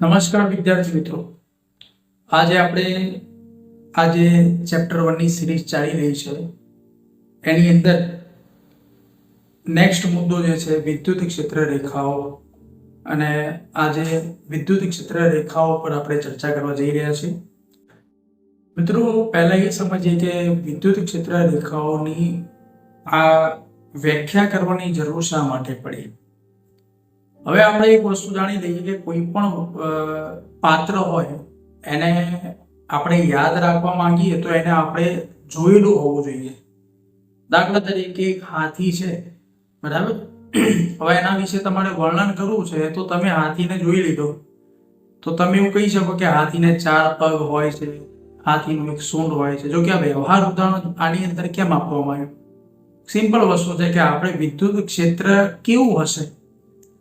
નમસ્કાર વિદ્યાર્થી મિત્રો. આજે આપણે આજે ચેપ્ટર વનની સિરીઝ ચાલી રહી છે. એની અંદર નેક્સ્ટ મુદ્દો જે છે વિદ્યુત ક્ષેત્ર રેખાઓ અને આજે વિદ્યુત ક્ષેત્ર રેખાઓ પર આપણે ચર્ચા કરવા જઈ રહ્યા છીએ. મિત્રો, પહેલાં એ સમજીએ કે વિદ્યુત ક્ષેત્ર રેખાઓની આ વ્યાખ્યા કરવાની જરૂર શા માટે પડી? હવે આપણે એક વસ્તુ જાણી લઈએ કે કોઈ પણ પાત્ર હોય, એને આપણે યાદ રાખવા માંગીએ તો એને આપણે જોયેલું હોવું જોઈએ. દાખલા તરીકે એક હાથી છે, બરાબર? હવે એના વિશે તમારે વર્ણન કરવું છે તો તમે હાથીને જોઈ લીધો. તો તમે એવું કહી શકો કે હાથીને ચાર પગ હોય છે, હાથીનું એક સૂંઢ હોય છે. જો કે વ્યવહાર ઉદાહરણ આની અંદર કેમ આપવામાં આવ્યું? સિમ્પલ વસ્તુ છે કે આપણે વિદ્યુત ક્ષેત્ર કેવું હશે?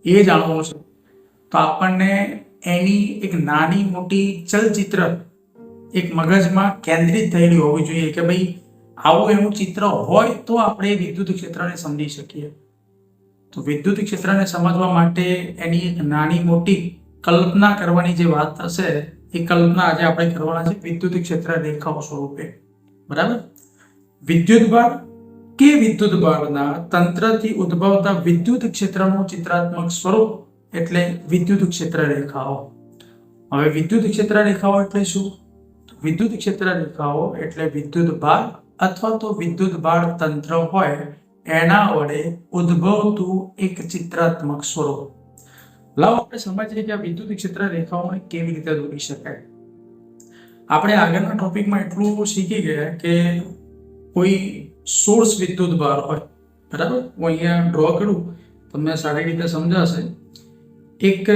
એ જાણવું છે. તો આપણને એની એક નાની મોટી ચલચિત્ર એક મગજમાં કેન્દ્રિત થયેલી હોવી જોઈએ કે ભાઈ આવું એનું ચિત્ર હોય તો આપણે વિદ્યુત ક્ષેત્રને સમજી શકીએ. તો વિદ્યુત ક્ષેત્રને સમજવા માટે એની એક નાની મોટી કલ્પના કરવાની જે વાત થશે એ કલ્પના આજે આપણે કરવાના છે વિદ્યુત ક્ષેત્ર રેખાઓ સ્વરૂપે. બરાબર? વિદ્યુત ભાર કે વિદ્યુત બાળના તંત્રથી ઉદ્ભવતા વિદ્યુત ક્ષેત્રનું ચિત્રાત્મક સ્વરૂપ એટલે વિદ્યુત ક્ષેત્ર રેખાઓ. હવે વિદ્યુત ક્ષેત્ર રેખાઓ એટલે શું? વિદ્યુત ક્ષેત્ર રેખાઓ એટલે વિદ્યુત ભાર અથવા તો વિદ્યુત ભાર તંત્ર હોય એના વડે ઉદ્ભવતું એક ચિત્રાત્મક સ્વરૂપ. લાવો આપણે સમજીએ કે આ વિદ્યુત ક્ષેત્ર રેખાઓને કેવી રીતે દોરી શકાય. આપણે આગળના ટોપિકમાં એટલું શીખી ગયા કે કોઈ સોર્સ વિદ્યુત ભાર હોય. બરાબર? હું અહીંયા ડ્રો કરું, તમને સારી રીતે સમજાશે. એક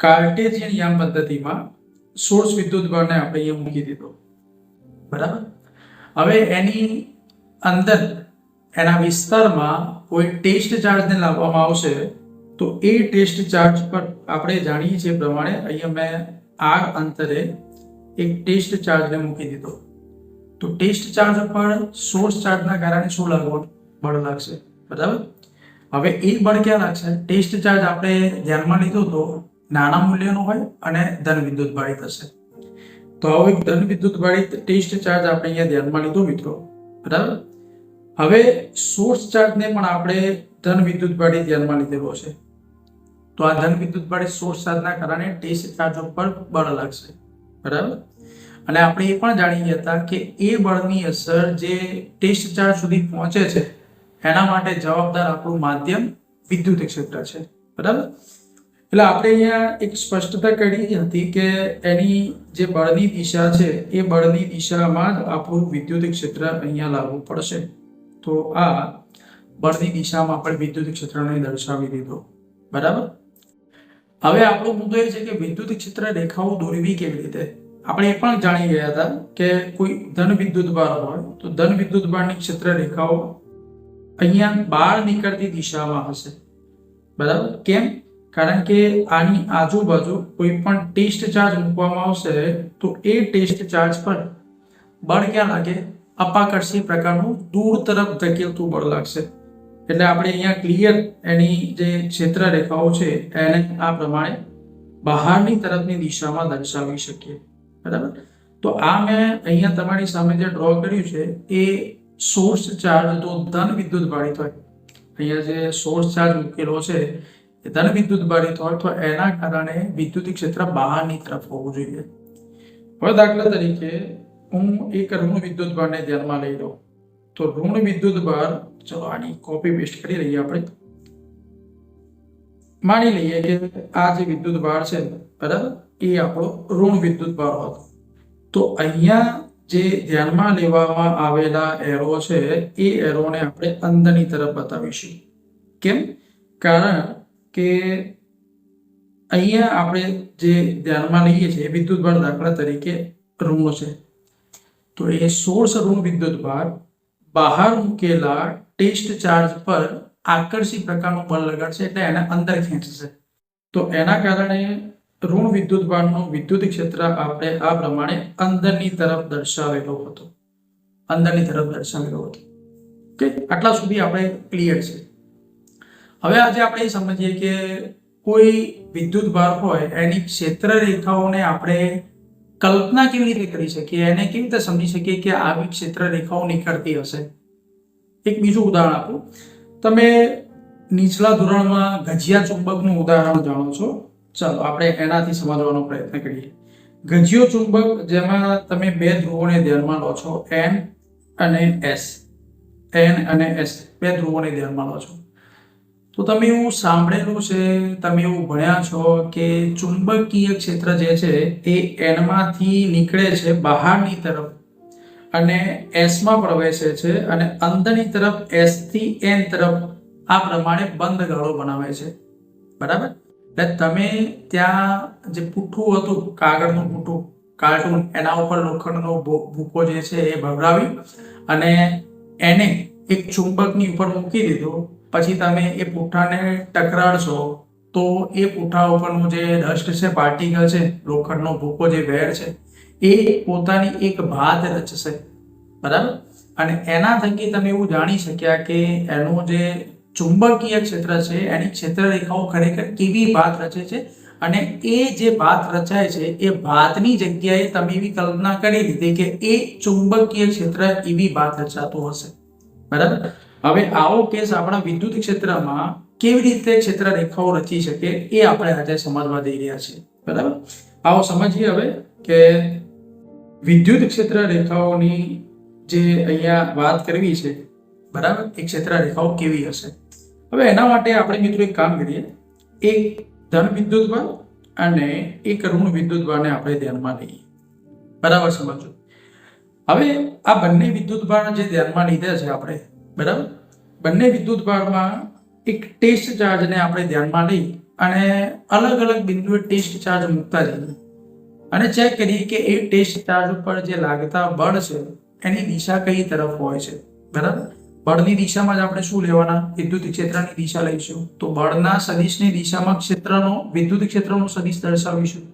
કાર્ટેશિયન યામ પદ્ધતિમાં સોર્સ વિદ્યુત ભારને આપણે અહીંયા મૂકી દીધો. બરાબર? હવે એની અંદર, એના વિસ્તારમાં કોઈ ટેસ્ટ ચાર્જને લાવવામાં આવશે, તો એ ટેસ્ટ ચાર્જ પર આપણે જાણીએ છીએ પ્રમાણે અહીંયા મેં આ અંતરે એક ટેસ્ટ ચાર્જને મૂકી દીધો. તો ટેસ્ટ ચાર્જ પર સોર્સ ચાર્જના કારણે શું લાગવાનું બળ લાગશે. બરાબર? હવે એ બળ ક્યાં લાગશે? ટેસ્ટ ચાર્જ આપણે ધ્યાનમાં લીધો તો નાના મૂલ્યનો હોય અને ધન વિદ્યુત ભારિત થશે તો હવે ધન વિદ્યુત ભારિત ટેસ્ટ ચાર્જ આપણે અહીંયા ધ્યાનમાં લીધો મિત્રો. બરાબર? હવે સોર્સ ચાર્જને પણ આપણે ધન વિદ્યુત ભારિત ધ્યાનમાં લીધેલો છે તો આ ધન વિદ્યુત ભારિત સોર્સ ચાર્જના કારણે ટેસ્ટ ચાર્જ ઉપર બળ લાગશે. બરાબર? અને આપણે એ પણ જાણી હતા કે એ બળની અસર જે ટેસ્ટ ચાર્જ સુધી પહોંચે છે, એના માટે જવાબદાર આપણું માધ્યમ વિદ્યુત ક્ષેત્ર છે. બરાબર? એટલે આપણે અહીંયા એક સ્પષ્ટતા કરી હતી કે એની જે બળની દિશા છે, એ બળની દિશામાં જ આપણું વિદ્યુત ક્ષેત્ર અહીંયા લાવવું પડશે. તો આ બળની દિશામાં આપણે વિદ્યુત ક્ષેત્રને દર્શાવી દીધો. બરાબર? હવે આપણો મુદ્દો એ છે કે વિદ્યુત ક્ષેત્ર રેખાઓ દોરવી કેવી રીતે? આપણે એ પણ જાણી ગયા હતા કે કોઈ ધન વિદ્યુત ભાર હોય તો ધન વિદ્યુત ભારની ક્ષેત્ર રેખાઓ અહીંયા બહાર નીકળતી દિશામાં હશે. બરાબર? કેમ? કારણ કે આની આજુબાજુ કોઈ પણ ટેસ્ટ ચાર્જ મૂકવામાં આવશે તો એ ટેસ્ટ ચાર્જ પર બળ ક્યાં લાગે? અપાકર્ષી પ્રકારનું દૂર તરફ ધકેલતું બળ લાગશે. એટલે આપણે અહીંયા ક્લિયર એની જે ક્ષેત્ર રેખાઓ છે એને આ પ્રમાણે બહારની તરફની દિશામાં દર્શાવી શકીએ. બરાબર? તો આ મેં અહીંયા તમારી સામે જે ડ્રો કર્યું છે, એ સોર્સ ચાર્જ તો ધન વિદ્યુત ભારિત હોય. અહીંયા જે સોર્સ ચાર્જ મૂકેલો છે, એ ધન વિદ્યુત ભારિત હોય તો એના કારણે વિદ્યુત ક્ષેત્ર બહારની તરફ હોવું જોઈએ. હવે દાખલા તરીકે હું એક ઋણ વિદ્યુત ભારને ધ્યાનમાં લઈ લઉં. તો ઋણ વિદ્યુત ભાર ચલો આની કોપી પેસ્ટ કરી રહીએ આપણે. માની લઈએ કે આ જે વિદ્યુત ભાર છે બરાબર? એ આપણો ઋણ વિદ્યુત ભાર હતો. તો અહીંયા જે ધ્યાનમાં લેવામાં આવેલા એરો છે, એ એરોને આપણે અંદરની તરફ બતાવીશું. કેમ? કારણ કે અહીંયા આપણે જે ધ્યાનમાં લઈએ છીએ વિદ્યુત ભાર દાખલા તરીકે ઋણ છે. તો એ સોર્સ ઋણ વિદ્યુત ભાર બહાર મૂકેલા ટેસ્ટ ચાર્જ પર આકર્ષી પ્રકારનું બળ લગાડશે, એટલે એને અંદર ખેંચશે. તો એના કારણે ઋણ વિદ્યુત ભારનું વિદ્યુત ક્ષેત્ર આપણે આ પ્રમાણે અંદરની તરફ દર્શાવેલો હતો. અંદરની તરફ દર્શાવેલો હતો. કે આટલા સુધી આપણે ક્લિયર છે. હવે આજે આપણે સમજીએ કે કોઈ વિદ્યુત ભાર હોય, એની ક્ષેત્ર રેખાઓને આપણે કલ્પના કેવી રીતે કરી શકીએ? એને કેવી રીતે સમજી શકીએ કે આવી ક્ષેત્ર રેખાઓ નીકળતી હશે? એક બીજું ઉદાહરણ આપું. તમે નીચલા ધોરણમાં ગજિયા ચુંબકનું ઉદાહરણ જાણો છો. ચાલો, આપણે એનાથી સમજવાનો પ્રયત્ન કરીએ. ગજિયો ચુંબક, જેમાં તમે બે ધ્રુવોને ધ્યાનમાં લો છો એન અને એસ એન અને એસ બે ધ્રુવોને ધ્યાનમાં લો છો. તો તમે એવું સાંભળેલું છે, તમે એવું ભણ્યા છો કે ચુંબકીય ક્ષેત્ર જે છે, એ એનમાંથી નીકળે છે બહારની તરફ અને એસમાં પ્રવેશે છે અને અંદરની તરફ એસથી એન તરફ આ પ્રમાણે બંધ ગાળો બનાવે છે. બરાબર? એટલે તમે ત્યાં જે પુઠ્ઠું હતું, કાગળનું પુઠ્ઠું, કાર્ટૂન, એના ઉપર લોખંડનો ભૂકો જે છે એ ભભરાવી અને એને એક ચુંબકની ઉપર મૂકી દીધું. પછી તમે એ પુઠ્ઠાને ટકરાડશો, તો એ પુઠ્ઠા ઉપરનું જે ડસ્ટ છે, પાર્ટિકલ છે, લોખંડનો ભૂકો જે વેર છે, એ પોતાની એક ભાત રચશે. બરાબર? અને એના થકી તમે એવું જાણી શક્યા કે એનું જે ચુંબકીય ક્ષેત્ર છે, એની ક્ષેત્ર રેખાઓ ખરેખર કેવી ભાત રચે છે અને એ જે ભાત રચાય છે, એ ભાતની જગ્યાએ તમે એવી કલ્પના કરી લીધી કે એ ચુંબકીય ક્ષેત્ર એવી ભાત રચાતું હશે. બરાબર? હવે આવો કેસ આપણા વિદ્યુત ક્ષેત્રમાં કેવી રીતે ક્ષેત્ર રેખાઓ રચી શકે એ આપણે આજે સમજવા જઈ રહ્યા છીએ. બરાબર? આવો સમજીએ હવે કે વિદ્યુત ક્ષેત્ર રેખાઓની જે અહીંયા વાત કરવી છે, બરાબર? એ ક્ષેત્ર રેખાઓ કેવી હશે? હવે એના માટે આપણે મિત્રો એક કામ કરીએ. એક ધન વિદ્યુત ભાર અને એક ઋણ વિદ્યુત ભારને આપણે ધ્યાનમાં લઈએ. બરાબર સમજો? હવે આ બંને વિદ્યુત ભાર જે ધ્યાનમાં લીધા છે આપણે, બરાબર? બંને વિદ્યુત ભારમાં એક ટેસ્ટ ચાર્જને આપણે ધ્યાનમાં લઈ અને અલગ અલગ બિંદુએ ટેસ્ટ ચાર્જ મૂકતા જઈએ. અને ચેક કરીએ કે એ ટેસ્ટ ચાર્જ ઉપર જે લાગતા બળ છે, એની દિશા કઈ તરફ હોય છે. બરાબર? બળની દિશામાં જ આપણે શું લેવાના? વિદ્યુત ક્ષેત્રની દિશા લઈશું. તો બળના સદિશની દિશામાં ક્ષેત્રનો, વિદ્યુત ક્ષેત્રનો સદિશ દર્શાવીશું.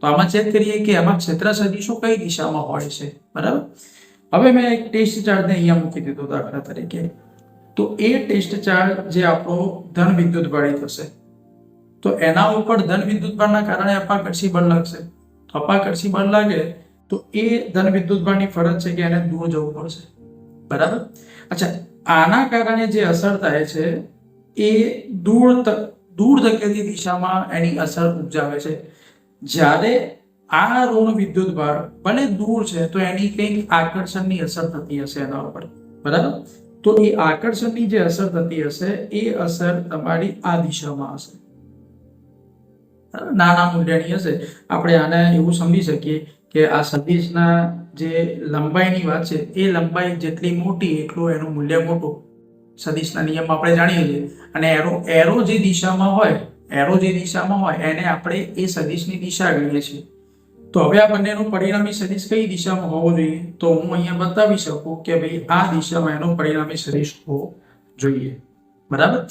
તો આમાં ચેક કરીએ કે આમાં ક્ષેત્ર સદિશો કઈ દિશામાં હોય છે. બરાબર? હવે મેં એક ટેસ્ટ ચાર્જને અહીંયા મૂકી દીધો દાખલા તરીકે. તો એ ટેસ્ટ ચાર્જ જે આપણો ધન વિદ્યુત બળી થશે. તો એના ઉપર ધન વિદ્યુત બળના કારણે અપાકર્ષી બળ લાગશે. અપાકર્ષી બળ લાગે તો એ ધન વિદ્યુત બળની ફરજ છે કે એને દૂર જવું પડશે. બરાબર? અચ્છા, આના કારણે જે અસર થાય છે, એ દૂર દૂર ધકેલી દિશામાં એની અસર ઉપજાવે છે. જ્યારે આ ઋણ વિદ્યુત ભાર ભલે દૂર છે, તો એની કંઈક આકર્ષણની અસર થતી હશે એના ઉપર. બરાબર? તો એ આકર્ષણની જે અસર થતી હશે, એ અસર તમારી આ દિશામાં હશે? નાના મૂલ્યની હશે. આપણે આને એવું સમજી શકીએ કે આ સદિશના જે લંબાઈની વાત છે, એ લંબાઈ જેટલી મોટી, એટલું એનું મૂલ્ય મોટું. સદિશના નિયમ આપણે જાણીએ છીએ. અને એરો એરો જે દિશામાં હોય, એરો જે દિશામાં હોય, એને આપણે એ સદિશની દિશા ગણીએ છીએ. તો હવે આ બંનેનું પરિણામી સદિશ કઈ દિશામાં હોવો જોઈએ? તો હું અહીંયા બતાવી શકું કે ભાઈ આ દિશામાં એનો પરિણામી સદિશ હોવો જોઈએ. બરાબર?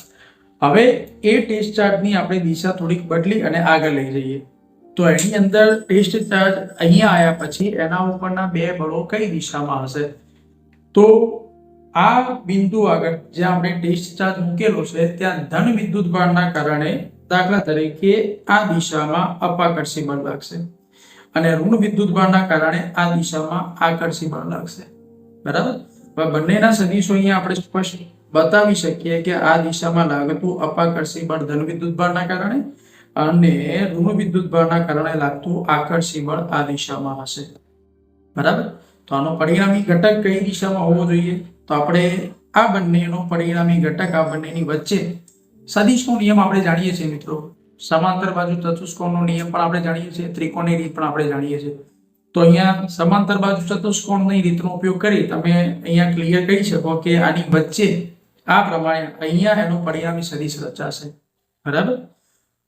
હવે એ ટેસ્ટ ચાર્જની આપણે દિશા થોડીક બદલી અને આગળ લઈ જઈએ. તો એની અંદર ટેસ્ટ ચાર્જ અહીંયા આવ્યા પછી એના ઉપરના બે બળો કઈ દિશામાં હશે? તો આ બિંદુ આગળ જ્યાં આપણે ટેસ્ટ ચાર્જ મૂકેલો છે, ત્યાં ધન વિદ્યુત બળના કારણે દાખલા તરીકે આ દિશામાં અપાકર્ષી બળ લાગશે અને ઋણ વિદ્યુત બળના કારણે આ દિશામાં આકર્ષી બળ લાગશે. બરાબર? બંનેના સદીશો અહીંયા આપણે સ્પષ્ટ બતાવી શકીએ કે આ દિશામાં લાગતું અપાકર્ષી બળ ધન વિદ્યુત ભારના કારણે અને ઋણ વિદ્યુત બળના કારણે લાગતું આકર્ષી બળ આ દિશામાં હશે. બરાબર? તો આનો પરિણામી ઘટક કઈ દિશામાં હોવો જોઈએ? તો આપણે આ બંનેનો પરિણામી ઘટક આ બંનેની વચ્ચે સદિશનો નિયમ આપણે જાણીએ છીએ મિત્રો. સમાંતર બાજુ ચતુષ્કોણનો નિયમ પણ આપણે જાણીએ છીએ, ત્રિકોણની રીત પણ આપણે જાણીએ છીએ. તો અહીંયા સમાંતર બાજુ ચતુષ્કોણની રીતનો ઉપયોગ કરી તમે અહીંયા ક્લિયર કહી શકો કે આની વચ્ચે આ પ્રમાણે અહીંયા એનો પરિણામી સદિશ રચાશે. બરાબર?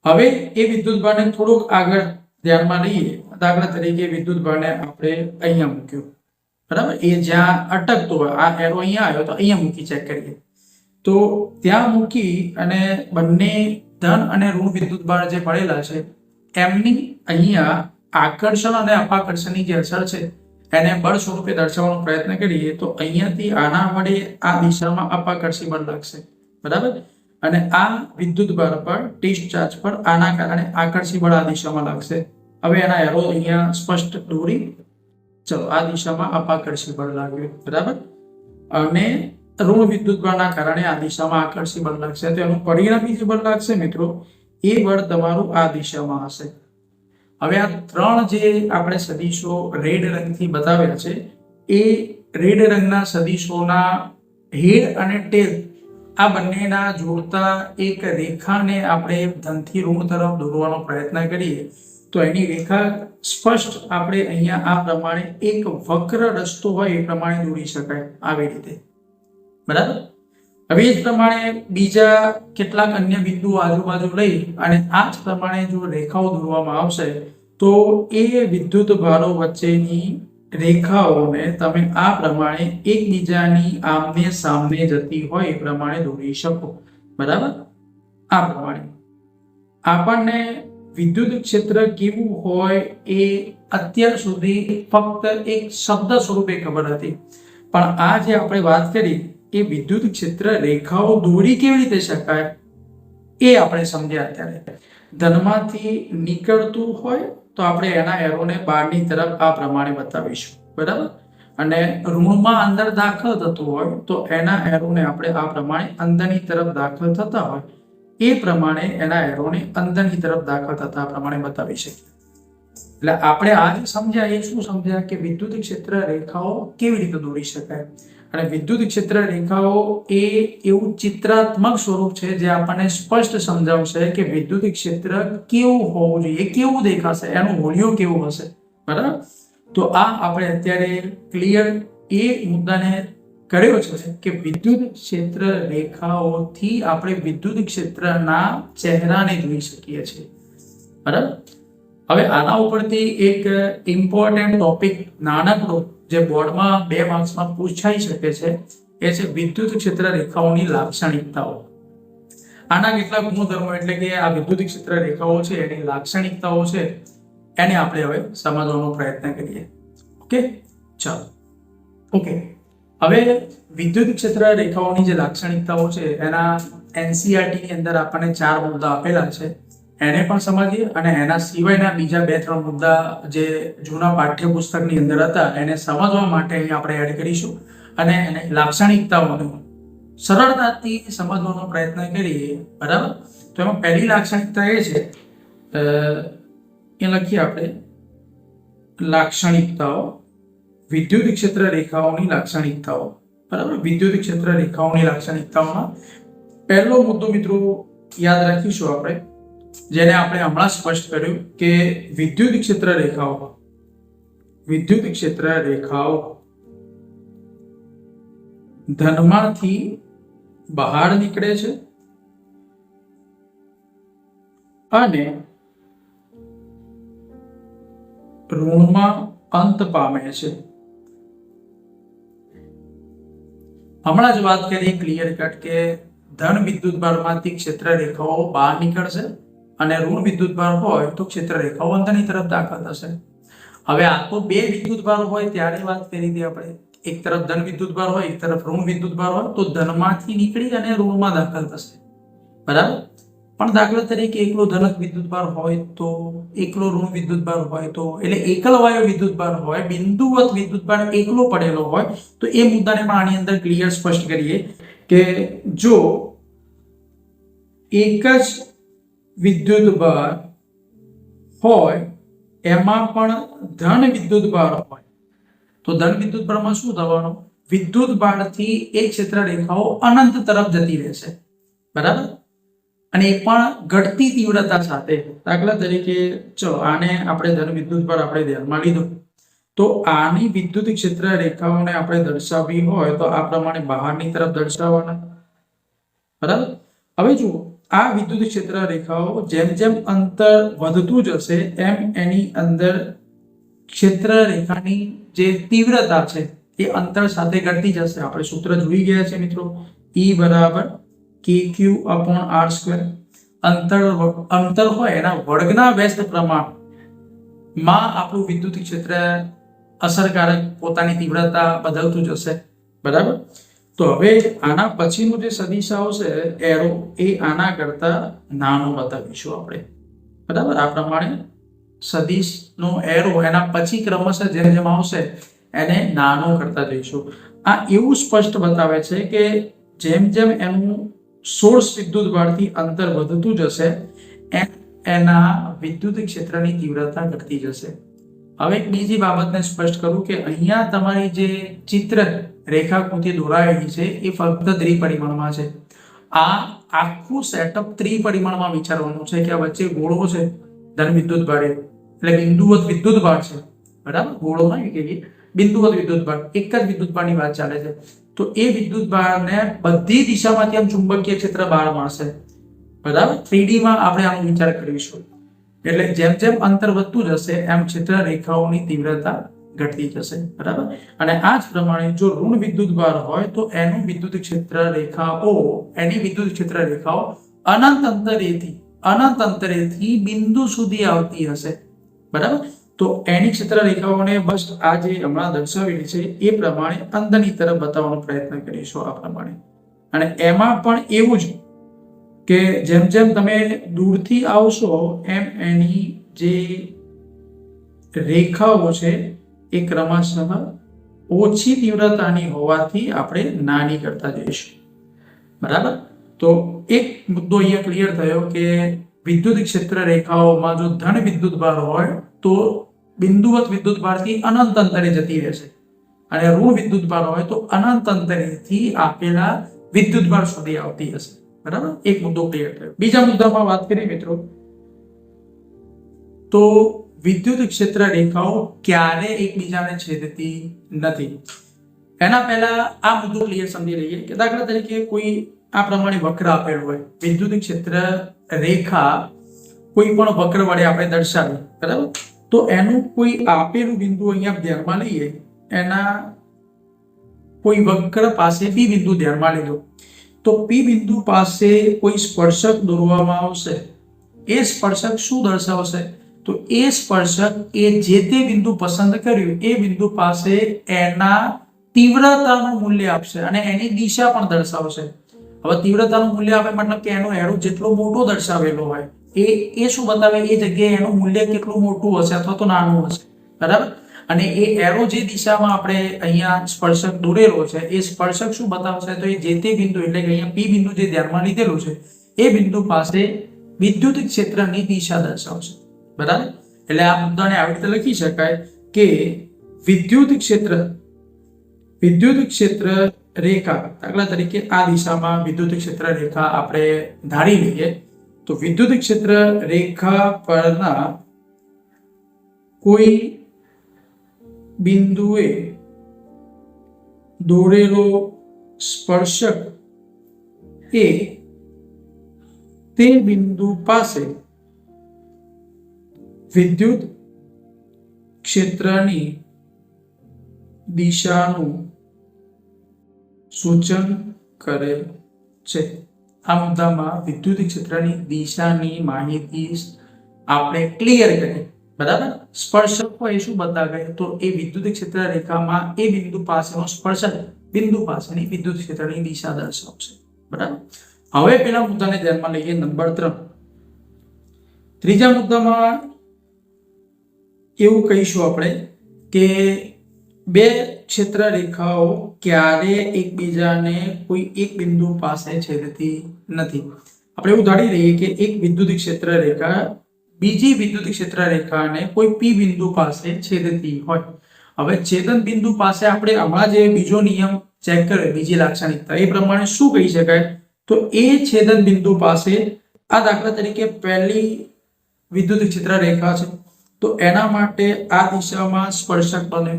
હવે એ વિદ્યુત ભારને થોડુંક આગળ ધ્યાનમાં લઈએ. દાખલા તરીકે વિદ્યુત ભારને આપણે અહીંયા મૂક્યું. બરાબર? એ જ્યાં અટકતો હોય, આ એરો અહીંયા આવ્યો તો અહીંયા મૂકી ચેક કરીએ. તો ત્યાં મૂકી અને બંને ધન અને ઋણ વિદ્યુત ભાર જે પડેલા છે, એમની અહીંયા આકર્ષણ અને અપાકર્ષણની જે અસર છે, એને બળ સ્વરૂપે દર્શાવવાનો પ્રયત્ન કરીએ તો અહીંયાથી આના વડે આ દિશામાં અપાકર્ષી બળ લાગશે. બરાબર? અને આ વિદ્યુત ભાર પર ટેસ્ટ ચાર્જ પર આના કારણે આકર્ષી બળ આ દિશામાં લાગશે. હવે એના એરો અહીંયા સ્પષ્ટ દોરી. ચલો, આ દિશામાં અપાકર્ષી બળ લાગ્યું. બરાબર? અને ઋણ વિદ્યુત બળના કારણે આ દિશામાં આકર્ષી બળ લાગશે. તો એનું પરિણામી જે બળ લાગશે મિત્રો, એ બળ તમારું આ દિશામાં હશે. હવે આ ત્રણ જે આપણે સદીશો રેડ રંગથી બતાવ્યા છે, એ રેડ રંગના સદીશોના હેડ અને ટેલ આ બંનેના જોડતા એક રેખાને આપણે ધનથી ઋણ તરફ દોરવાનો પ્રયત્ન કરીએ તો એની રેખા સ્પષ્ટ આપણે અહીંયા આ પ્રમાણે એક વક્ર રસ્તો હોય એ પ્રમાણે દોરી શકાય આવી રીતે. બરાબર? હવે જ પ્રમાણે બીજા કેટલાક અન્ય બિંદુ આજુબાજુ લઈ અને આ જ પ્રમાણે જો રેખાઓ દોરવામાં આવશે તો એ વિદ્યુત ભારો વચ્ચેની રેખાઓને તમે આ પ્રમાણે એકબીજાની આમને સામને જતી હોય એ પ્રમાણે દોરી શકો. બરાબર? આ પ્રમાણે. આપણને વિદ્યુત ક્ષેત્ર કેવું હોય એ અત્યાર સુધી ફક્ત એક શબ્દ સ્વરૂપે ખબર હતી. પણ આ જે આપણે વાત કરી એ વિદ્યુત ક્ષેત્ર રેખાઓ દોરી કેવી રીતે શકાય, એ આપણે સમજ્યા અત્યારે. ધનમાંથી નીકળતું હોય તો આપણે એના એરોને બહારની તરફ આ પ્રમાણે બતાવીશું. બરાબર? અને ઋણમાં અંદર દાખલ થતું હોય તો એના એરોને આપણે આ પ્રમાણે અંદરની તરફ દાખલ થતા હોય, એ પ્રમાણે એના એરોને અંદરની તરફ દાખલ થતા પ્રમાણે બતાવી શકીએ. એટલે આપણે આજે સમજ્યા એ શું સમજ્યા કે વિદ્યુત ક્ષેત્ર રેખાઓ કેવી રીતે દોરી શકાય? અને વિદ્યુત ક્ષેત્ર રેખાઓ એ એવું ચિત્રાત્મક સ્વરૂપ છે જે આપણને સ્પષ્ટ સમજાવશે કે વિદ્યુત ક્ષેત્ર કેવું હોવું જોઈએ, કેવું દેખાશે, એનું હોળિયો કેવું હશે. બરાબર? તો આ આપણે અત્યારે ક્લિયર એ મુદ્દાને કર્યો છે કે વિદ્યુત ક્ષેત્ર રેખાઓથી આપણે વિદ્યુત ક્ષેત્રના ચહેરાને જોઈ શકીએ છીએ. બરાબર? હવે આના ઉપરથી એક ઇમ્પોર્ટન્ટ ટોપિક નાનકડો જે બોર્ડમાં બે માર્ક્સમાં પૂછાઈ શકે છે, એ છે વિદ્યુત ક્ષેત્ર રેખાઓની લાક્ષણિકતાઓ. આના કેટલાક ગુણધર્મો એટલે કે આ વિદ્યુત ક્ષેત્ર રેખાઓ છે, એની લાક્ષણિકતાઓ છે, એને આપણે હવે સમજવાનો પ્રયત્ન કરીએ. ઓકે ચાલો. ઓકે હવે વિદ્યુત ક્ષેત્ર રેખાઓની જે લાક્ષણિકતાઓ છે, એના એનસીઆરટી ની અંદર આપણને ચાર મુદ્દા આપેલા છે. એને પણ સમજીએ અને એના સિવાયના બીજા બે ત્રણ મુદ્દા જે જૂના પાઠ્યપુસ્તકની અંદર હતા, એને સમજવા માટે આપણે એડ કરીશું અને એને લાક્ષણિકતાઓને સરળતાથી સમજવાનો પ્રયત્ન કરીએ, બરાબર? તો એમાં પહેલી લાક્ષણિકતા એ છે એ લખીએ આપણે, લાક્ષણિકતાઓ, વિદ્યુત ક્ષેત્ર રેખાઓની લાક્ષણિકતાઓ, બરાબર? વિદ્યુત ક્ષેત્ર રેખાઓની લાક્ષણિકતાઓમાં પહેલો મુદ્દો મિત્રો યાદ રાખીશું આપણે જેને આપણે હમણાં સ્પષ્ટ કર્યું કે વિદ્યુત ક્ષેત્ર રેખાઓ. વિદ્યુત ક્ષેત્ર રેખાઓ ધનમાંથી બહાર નીકળે છે અને ઋણમાં અંત પામે છે. હમણાં જ વાત કરી ક્લિયર કટ કે ધન વિદ્યુત ભારમાંથી ક્ષેત્ર રેખાઓ બહાર નીકળશે. અને ઋણ વિદ્યુત ભાર હોય તો ક્ષેત્ર રેખાઓ અંદરની તરફ દાખલ થશે. હવે આ તો બે વિદ્યુત ભાર હોય ત્યારે વાત કરી હતી આપણે. એક તરફ ધન વિદ્યુત ભાર હોય, એક તરફ ઋણ વિદ્યુત ભાર હોય, તો ધનમાંથી નીકળી અને ઋણમાં દાખલ થશે. બરાબર? પણ દાખલા તરીકે એકલો ધનક વિદ્યુત ભાર હોય તો, એકલો ઋણ વિદ્યુત ભાર હોય તો, એટલે એકલવાયો વિદ્યુતભાર વિદ્યુત ભાર હોય, બિંદુવત વિદ્યુત ભાર એકલો પડેલો હોય, તો એ મુદ્દાને પણ આની અંદર ક્લિયર સ્પષ્ટ કરીએ કે જો એક જ વિદ્યુત ભાર હોય, એમાં પણ ધન વિદ્યુત ભાર હોય. તો ધન વિદ્યુત ભારમાં શું થવાનું? વિદ્યુત ભારથી એ ક્ષેત્ર રેખાઓ અનંત તરફ જતી રહેશે. બરાબર? અને એ પણ ઘટતી તીવ્રતા સાથે. દાખલા તરીકે, ચલો, આને આપણે ધન વિદ્યુત ભાર આપણે ધ્યાનમાં લીધું. તો આની વિદ્યુત ક્ષેત્ર રેખાઓને આપણે દર્શાવવી હોય તો આ પ્રમાણે બહારની તરફ દર્શાવવાના. બરાબર? હવે જુઓ આ વિદ્યુત ક્ષેત્ર રેખાઓ જેમ જેમ અંતર વધતું જશે, એમ એની અંદર ક્ષેત્ર રેખાની જે તીવ્રતા છે, એ અંતર સાથે ઘટતી જશે. આપણે સૂત્ર જોઈ ગયા છે મિત્રો. ઈ બરાબર કે ક્યુ અપોન આર સ્ક્વેર અંતર અંતર હોય એના વર્ગના વ્યસ્ત પ્રમાણમાં આપણું વિદ્યુત ક્ષેત્ર અસરકારક પોતાની તીવ્રતા બદલતું જશે. બરાબર? તો હવે આના પછીનું જે સદિશ આવશે એરો એ આના કરતા નાનો બતાવીશું આપણે. બરાબર? આ પ્રમાણે સદિશનો એરો એના પછી ક્રમશઃ જેમ જેમ આવશે, એને નાનો કરતા જઈશું. આ એવું સ્પષ્ટ બતાવે છે કે જેમ જેમ એનું સોર્સ વિદ્યુત બળથી અંતર વધતું જશે એના વિદ્યુત ક્ષેત્રની તીવ્રતા ઘટતી જશે. હવે એક બીજી બાબતને સ્પષ્ટ કરું કે અહીંયા તમારી જે ચિત્ર રેખાકૃતિ દોરાયેલી છે, એ ફક્ત ત્રિપરિમાણમાં છે. આ આખું સેટઅપ ત્રિપરિમાણમાં વિચારવાનું છે કે આ વચ્ચે ગોળો છે, ધન વિદ્યુત ભાર એટલે બિંદુવત વિદ્યુત ભાર છે. બરાબર? ગોળો નહીં કે બિંદુવત વિદ્યુત ભાર. એક જ વિદ્યુત ભારની વાત ચાલે છે. તો એ વિદ્યુત ભારને બધી દિશામાંથી આમ ચુંબકીય ક્ષેત્ર બહાર મળશે બરાબર? થ્રીડીમાં આપણે આનો વિચાર કરીશું. એટલે જેમ જેમ અંતર વધતું જશે, એમ ક્ષેત્ર રેખાઓની તીવ્રતા ઘટતી જશે. બરાબર? અને આ જ પ્રમાણે જો ઋણ વિદ્યુત ભાર હોય, તો એનું વિદ્યુત ક્ષેત્ર રેખાઓ, એની વિદ્યુત ક્ષેત્ર રેખાઓ અનંત અંતરેથી અનંત અંતરેથી બિંદુ સુધી આવતી હશે. બરાબર? તો એની ક્ષેત્ર રેખાઓને બસ આ જે હમણાં દર્શાવેલી છે, એ પ્રમાણે અંદરની તરફ બતાવવાનો પ્રયત્ન કરીશું આ પ્રમાણે. અને એમાં પણ એવું જ કે જેમ જેમ તમે દૂરથી આવશો, એમ એની જે રેખાઓ છે, એ ક્રમશઃ ઓછી તીવ્રતાની હોવાથી આપણે નાની કરતા જઈશું. બરાબર? તો એક મુદ્દો અહીંયા ક્લિયર થયો કે વિદ્યુત ક્ષેત્ર રેખાઓમાં જો ધન વિદ્યુત ભાર હોય, તો બિંદુવત વિદ્યુત ભારથી અનંત અંતરે જતી રહેશે. અને ઋણ વિદ્યુત ભાર હોય, તો અનંત અંતરેથી આપેલા વિદ્યુત ભાર સુધી આવતી હશે. બરાબર? એક મુદ્દો ક્લિયર થયો. બીજા મુદ્દામાં વાત કરીએ મિત્રો. તો વિદ્યુત ક્ષેત્ર રેખાઓ ક્યારે એકબીજાને છેદતી નથી? એના પહેલા આ મુદ્દો ક્લિયર સમજી લઈએ કે દાખલા તરીકે કોઈ આ પ્રમાણે વક્ર આપેલું હોય. વિદ્યુત ક્ષેત્ર રેખા કોઈ પણ વક્ર વડે આપણે દર્શાવીએ. બરાબર? તો એનું કોઈ આપેલું બિંદુ અહીંયા ધ્યાનમાં લઈએ. એના કોઈ વક્ર પાસે બી બિંદુ ધ્યાનમાં લીધો. તો પી બિંદુ પાસે કોઈ સ્પર્શક દોરવામાં આવશે. એ સ્પર્શક શું દર્શાવશે? તો એ સ્પર્શક એ જે તે બિંદુ પસંદ કર્યું, એ બિંદુ પાસે એના તીવ્રતાનું મૂલ્ય આપશે અને એની દિશા પણ દર્શાવશે. હવે તીવ્રતાનું મૂલ્ય આપે મતલબ કે એનો એરો જેટલો મોટો દર્શાવેલો હોય, એ એ શું બતાવે? એ જગ્યાએ એનું મૂલ્ય કેટલું મોટું હશે અથવા તો નાનું હશે. બરાબર? અને એ એરો જે દિશામાં આપણે અહીંયા સ્પર્શક દોરેલો છે, એ સ્પર્શક શું બતાવશે? તો એ જે તે બિંદુ, એટલે કે અહીંયા પી બિંદુ જે ધ્યાનમાં લીધેલું છે, એ બિંદુ પાસે વિદ્યુત ક્ષેત્રની દિશા દર્શાવશે. બરાબર? એટલે આ મુદ્દાને આવી રીતે લખી શકાય કે વિદ્યુત ક્ષેત્ર વિદ્યુત ક્ષેત્ર રેખા, દાખલા તરીકે આ દિશામાં વિદ્યુત ક્ષેત્ર રેખા આપણે ધારી લઈએ, તો વિદ્યુત ક્ષેત્ર રેખા પરના કોઈ બિંદુએ દોરેલો સ્પર્શક એ તે બિંદુ પાસે વિદ્યુત ક્ષેત્રની દિશાનું સૂચન કરે છે. આ મુદ્દામાં વિદ્યુત ક્ષેત્રની દિશાની માહિતી આપણે ક્લિયર કરી બરાબર? સ્પર્શક હોય શું બતાવે તો એ વિદ્યુત ક્ષેત્ર રેખામાં એ બિંદુ પાસેનો સ્પર્શક બિંદુ પાસેની વિદ્યુત ક્ષેત્રની દિશા દર્શાવશે. બરાબર? હવે પેલા મુદ્દાને ધ્યાનમાં લઈએ નંબર ત્રણ. ત્રીજા મુદ્દામાં એવું કહીશું આપણે કે બે ક્ષેત્ર રેખાઓ ક્યારે એકબીજાને કોઈ એક બિંદુ પાસે છેદતી નથી. આપણે એવું ધારી રહીએ કે એક વિદ્યુત ક્ષેત્ર રેખા બીજી વિદ્યુત ક્ષેત્ર રેખાને કોઈ પી બિંદુ પાસે છેદતી હોય. હવે છેદન બિંદુ પાસે આપણે હમણાં જે બીજો નિયમ ચેક કર્યો, બીજી લાક્ષણિકતા, એ પ્રમાણે શું કહી શકાય? તો એ છેદન બિંદુ પાસે આ દાખલા તરીકે પહેલી વિદ્યુત ક્ષેત્ર રેખા છે. તો એના માટે આ દિશામાં સ્પર્શક બને.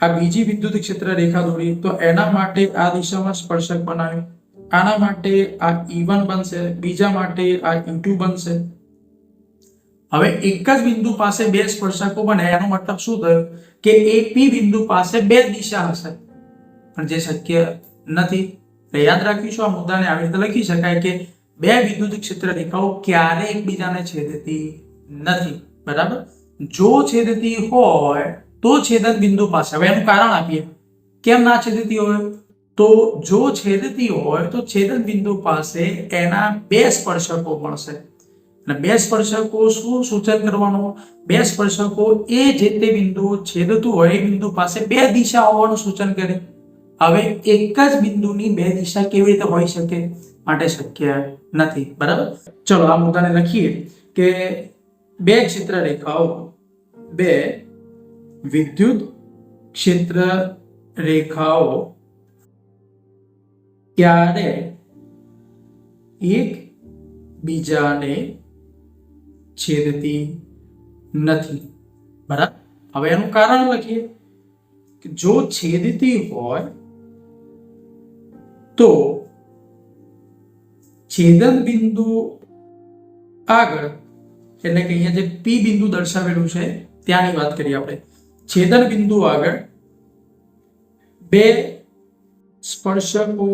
આ બીજી વિદ્યુત ક્ષેત્ર રેખા દોરી તો એના માટે આ દિશામાં સ્પર્શક બનાવ્યું આના માટે આ ઈ1 બનશે, બીજા માટે આ ઈ2 બનશે. હવે એક જ બિંદુ પાસે બે સ્પર્શકો બને, એનો મતલબ શું થયો? કે એ પી બિંદુ પાસે બે દિશા હશે. પણ જે શક્ય નથી યાદ રાખીશું, આ મુદ્દાને આવી રીતે લખી શકાય કે બે વિદ્યુત ક્ષેત્ર રેખાઓ ક્યારે એકબીજાને છેદતી નથી. બરાબર? જો છેદતી હોય, તો છેદન બિંદુ પાસે. હવે એનું કારણ આપીએ. કેમ ના છેદતી હોય? તો જો છેદતી હોય, તો છેદન બિંદુ પાસે એના બે સ્પર્શકો મળશે. અને બે સ્પર્શકો શું સૂચન કરવાનું? બે સ્પર્શકો એ જે તે બિંદુ છેદતું હોય એ બિંદુ પાસે બે દિશા હોવાનું સૂચન કરે. હવે એક જ બિંદુની બે દિશા કેવી રીતે હોઈ શકે? માટે શક્ય નથી. બરાબર? ચલો, આ મુદ્દાને લખીએ કે બે ક્ષેત્ર રેખાઓ બે વિદ્યુત ક્ષેત્ર રેખાઓ ક્યારે એક બીજાને છેદતી નથી. બરાબર? હવે એનું કારણ લખીએ કે જો છેદતી હોય તો છેદન બિંદુ આગળ, એટલે કે અહીંયા જે પી બિંદુ દર્શાવેલું છે, ત્યાંની વાત કરીએ આપણે. છેદન બિંદુ આગળ બે સ્પર્શકો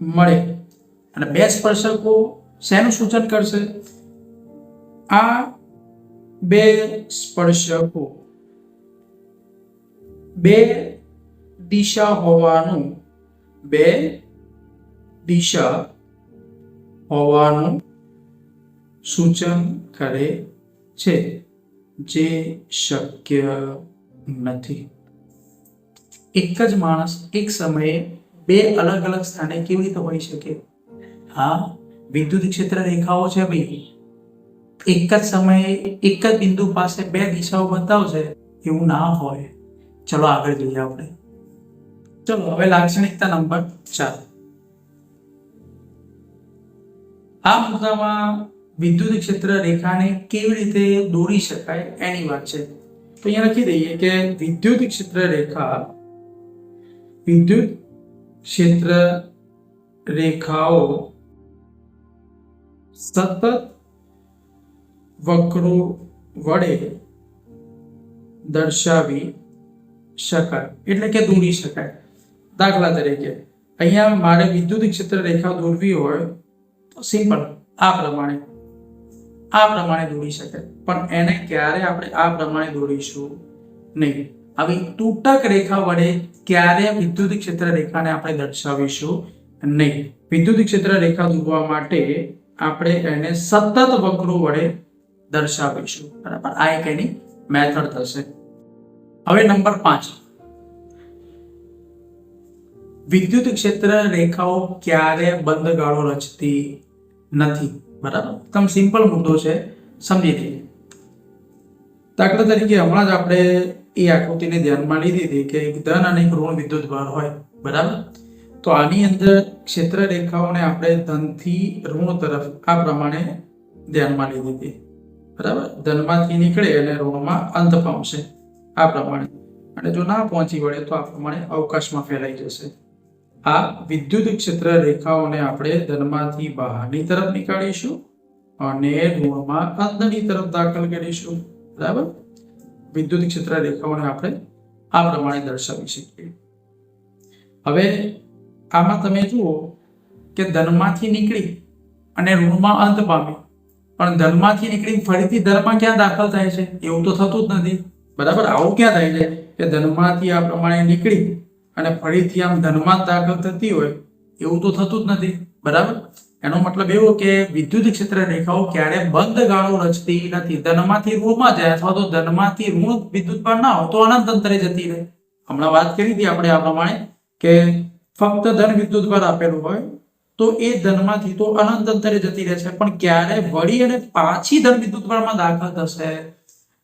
મળે. અને બે સ્પર્શકો શેનું સૂચન કરશે? આ બે સ્પર્શકો. બે દિશા હોવાનું, બે દિશા હોવાનું સૂચન કરે છે, જે શક્ય નથી. એક જ માણસ એક સમયે બે અલગ અલગ સ્થાને કેવી રીતે હોઈ શકે? હા, વિદ્યુત ક્ષેત્ર રેખાઓ છે ભાઈ. એક જ સમયે એક જ બિંદુ પાસે બે દિશાઓ બતાવશે એવું ના હોય. ચલો આગળ જોઈએ આપણે. ચલો, હવે લાક્ષણિકતા નંબર ચાર. આ મુદ્દામાં વિદ્યુત ક્ષેત્ર રેખાને કેવી રીતે દોરી શકાય એની વાત છે. તો અહીંયા લખી દઈએ કે વિદ્યુત ક્ષેત્ર રેખા વિદ્યુત ક્ષેત્ર રેખાઓ સતત વક્રો વડે દર્શાવી શકાય. એટલે કે દોરી શકાય. દાખલા તરીકે, અહીંયા મારે વિદ્યુત ક્ષેત્ર રેખા દોરવી હોય, તો સિમ્પલ આ પ્રમાણે. આ પ્રમાણે દોરી શકાય પણ એને ક્યારે આપણે આ પ્રમાણે દોરીશું? નહીં. આવી તૂટક રેખા વડે ક્યારે વિદ્યુત ક્ષેત્ર રેખાને આપણે દર્શાવીશું? નહીં. વિદ્યુત ક્ષેત્ર રેખા દોરવા માટે આપણે એને સતત વક્રો વડે દર્શાવીશું. બરાબર? આ એક એની મેથડ થશે. હવે નંબર પાંચ. વિદ્યુત ક્ષેત્ર રેખાઓ ક્યારે બંધ ગાળો રચતી નથી. બરાબર? એકદમ સિમ્પલ મુદ્દો છે. સમજી લઈએ. દાખલા તરીકે હમણાં જ આપણે એ આકૃતિને ધ્યાનમાં લીધી હતી કે એક ધન અને એક ઋણ વિદ્યુત ભાર હોય. બરાબર? તો આની અંદર ક્ષેત્ર રેખાઓને આપણે ધનથી ઋણ તરફ આ પ્રમાણે ધ્યાનમાં લીધી. હતી બરાબર? ધનમાંથી નીકળે અને ઋણમાં અંત પામશે. આ પ્રમાણે. અને જો ના પહોંચી વળે તો આ પ્રમાણે અવકાશમાં ફેલાઈ જશે. આ વિદ્યુત ક્ષેત્ર રેખાઓને આપણે ધનમાંથી બહારની તરફ નીકાળીશું અને ઋણમાં અંતની તરફ દાખલ કરીશું. બરાબર? વિદ્યુત ક્ષેત્ર રેખાઓને આપણે આ પ્રમાણે દર્શાવી શકીએ. હવે આમાં તમે જુઓ કે ધનમાંથી નીકળી અને ઋણમાં અંત પામી. પણ ધનમાંથી નીકળી ફરીથી ધનમાં ક્યાં દાખલ થાય છે? એવું તો થતું જ નથી. બરાબર? આવું ક્યાં થાય છે? કે ધનમાંથી આ પ્રમાણે નીકળી અને ફરીથી આમ ધનમાં દાખલ થતી હોય, એવું તો થતું જ નથી. બરાબર? એનો મતલબ એવો કે વિદ્યુત ક્ષેત્ર રેખાઓ ક્યારે બંધ ગાળો રચતી નથી. ધનમાંથી ઋણમાં જાય અથવા તો ધનમાંથી ઋણ પર ના હોય તો અનંત અંતરે જતી રહે. હમણાં વાત કરી હતી આપણે આ પ્રમાણે કે ફક્ત ધન વિદ્યુત પર આપેલું હોય તો એ ધનમાંથી તો અનંત અંતરે જતી રહે છે. પણ ક્યારે વળી અને પાછી ધન વિદ્યુત ભારમાં દાખલ થશે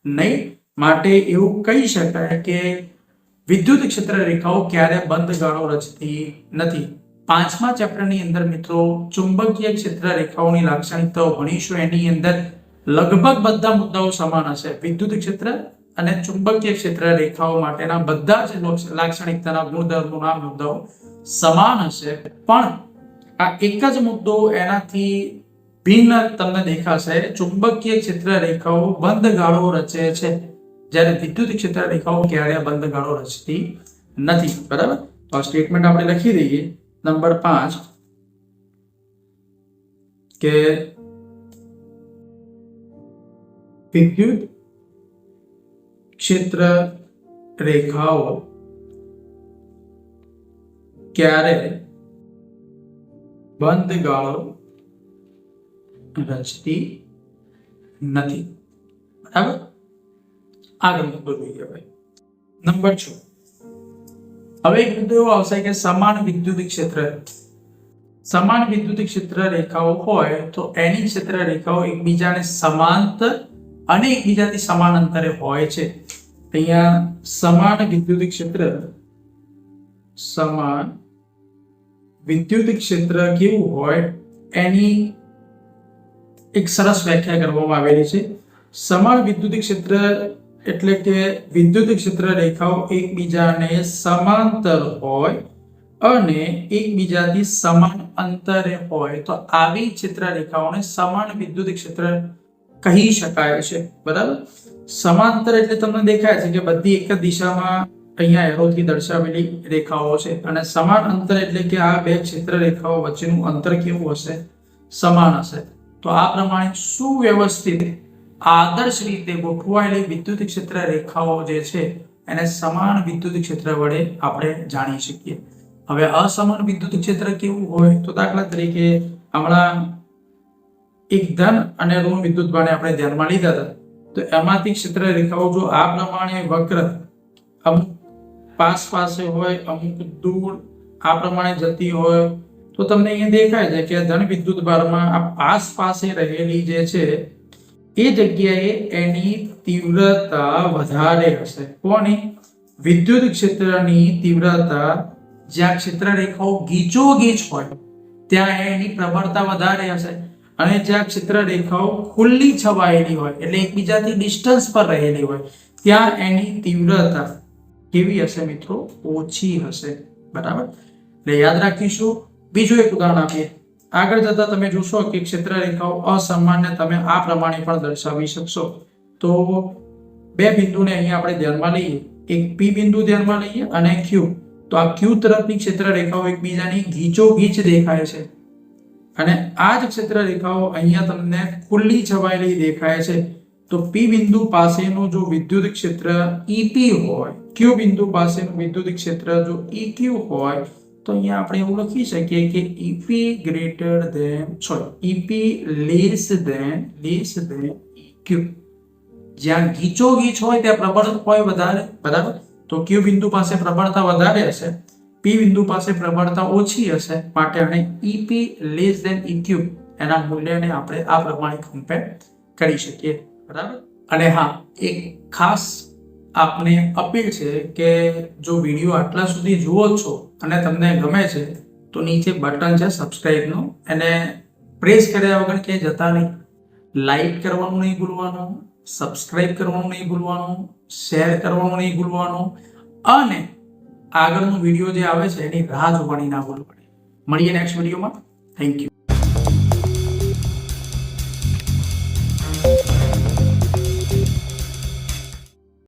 નહીં. માટે એવું કહી શકાય કે વિદ્યુત ક્ષેત્ર રેખાઓ ક્યારે બંધ ગાળો રચતી નથી. પાંચમા ચેપ્ટરની અંદર મિત્રો, ચુંબકીય ક્ષેત્ર રેખાઓની લાક્ષણિકતાઓ ભણીશું. એની અંદર લગભગ બધા મુદ્દાઓ સમાન હશે. વિદ્યુત ક્ષેત્ર અને ચુંબકીય ક્ષેત્ર રેખાઓ માટેના બધા જ લાક્ષણિકતાના ગુણધર્મોના મુદ્દાઓ સમાન હશે. પણ આ એક જ મુદ્દો એનાથી ભિન્ન તમને દેખાશે. ચુંબકીય ક્ષેત્ર રેખાઓ બંધ ગાળો રચે છે. જ્યારે વિદ્યુત ક્ષેત્ર રેખાઓ ક્યારે બંધ ગાળો રચતી નથી. બરાબર? તો સ્ટેટમેન્ટ આપણે લખી દઈએ. નંબર પાંચ. કે વિદ્યુત ક્ષેત્ર રેખાઓ ક્યારે બંધ ગાળો રચતી નથી. બરાબર? આગળ મુદ્દો જોઈ હવે નંબર છ. હવે એક મુદ્દો એવો આવશે કે સમાન વિદ્યુત ક્ષેત્ર, સમાન વિદ્યુત ક્ષેત્ર રેખાઓ હોય તો એની ક્ષેત્ર રેખાઓ એકબીજાને સમાંતર અને એકબીજાથી સમાન અંતરે હોય છે. અહીંયા સમાન વિદ્યુત ક્ષેત્ર, સમાન વિદ્યુત ક્ષેત્ર કેવું હોય એની એક સરસ વ્યાખ્યા કરવામાં આવેલી છે. સમાન વિદ્યુત ક્ષેત્ર એટલે કે વિદ્યુત ક્ષેત્ર રેખાઓ એકબીજાને સમાંતર હોય અને એકબીજાથી સમાન અંતરે હોય તો આવી ક્ષેત્ર રેખાઓને સમાન વિદ્યુત ક્ષેત્ર કહી શકાય છે. બરાબર? સમાંતર એટલે તમને દેખાય છે કે બધી એક જ દિશામાં અહીંયા એરોથી દર્શાવેલી રેખાઓ છે. અને સમાન અંતર એટલે કે આ બે ક્ષેત્ર રેખાઓ વચ્ચેનું અંતર કેવું હશે? સમાન હશે. તો આ પ્રમાણે સુવ્યવસ્થિત, આદર્શ રીતે ગોઠવાયેલી વિદ્યુત ક્ષેત્ર રેખાઓ જે છે, એને સમાન વિદ્યુત ક્ષેત્ર વડે આપણે જાણી શકીએ. હવે અસમાન વિદ્યુત ક્ષેત્ર કેવું હોય? તો દાખલા તરીકે હમણાં એક ધન અને ઋણ વિદ્યુત બાણે આપણે ધ્યાનમાં લીધા હતા. તો એમાંથી ક્ષેત્ર રેખાઓ જો આ પ્રમાણે વક્ર, અમુક પાસ પાસે હોય, અમુક દૂર આ પ્રમાણે જતી હોય, તો તમને અહીંયા દેખાય છે કે ધન વિદ્યુત ભારમાં આ પાસ પાસે રહેલી જે છે, એ જગ્યાએ એની તીવ્રતા વધારે હશે. કોની વિદ્યુત ક્ષેત્રની તીવ્રતા જ્યાં ક્ષેત્ર રેખાઓ ગીચોગીચ હોય, ત્યાં એની પ્રબળતા વધારે હશે. અને જ્યાં ક્ષેત્ર ખુલ્લી છવાયેલી હોય, એટલે એકબીજાથી ડિસ્ટન્સ પર રહેલી હોય, ત્યાં એની તીવ્રતા કેવી હશે મિત્રો? ઓછી હશે. બરાબર? એટલે યાદ રાખીશું. બીજું એક ઉદાહરણ આપીએ. આગળ જતા તમે જોશો કે ક્ષેત્ર રેખાઓ અસમાનને તમે આ પ્રમાણે પણ દર્શાવી શકશો. તો બે બિંદુને અહીંયા આપણે ધ્યાનમાં લઈએ. એક પી બિંદુ ધ્યાનમાં લઈએ અને ક્યુ તો આ ક્યુ તરફની ક્ષેત્ર રેખાઓ એકબીજાની ગીચો ગીચ દેખાય છે. અને આ જ ક્ષેત્ર રેખાઓ અહીંયા તમને ખુલ્લી છવાયેલી દેખાય છે. તો પી બિંદુ પાસેનું જો વિદ્યુત ક્ષેત્ર ઈપી હોય ક્યુ બિંદુ પાસેનું વિદ્યુત ક્ષેત્ર જો ઈક્યુ હોય, તો અહીંયા આપણે એવું લખી શકીએ કે EP greater than sorry EP less than less than EQ જ્યાં ગીચો ગીચ હોય ત્યાં પ્રબળતા હોય વધારે, બરાબર? તો ક્યુ બિંદુ પાસે પ્રબળતા વધારે હશે? પી બિંદુ પાસે પ્રબળતા ઓછી હશે, માટે આપણે ઈપી લેસ ધેન ઇક્યુ એના મૂલ્યને આપણે આ પ્રમાણે કમ્પેર કરી શકીએ. બરાબર? અને હા, એક ખાસ આપને અપીલ છે કે જો વીડિયો આટલા સુધી જુઓ છો અને તમને ગમે છે, તો નીચે બટન છે સબસ્ક્રાઈબનું એને પ્રેસ કર્યા વગર ક્યાંય જતા નહીં. લાઈક કરવાનું નહીં ભૂલવાનું સબસ્ક્રાઈબ કરવાનું નહીં ભૂલવાનું શેર કરવાનું નહીં ભૂલવાનું, અને આગળનો વીડિયો જે આવે છે, એની રાહ જોવાની ના ભૂલવાની. મળીએ નેક્સ્ટ વિડીયોમાં થેન્ક યુ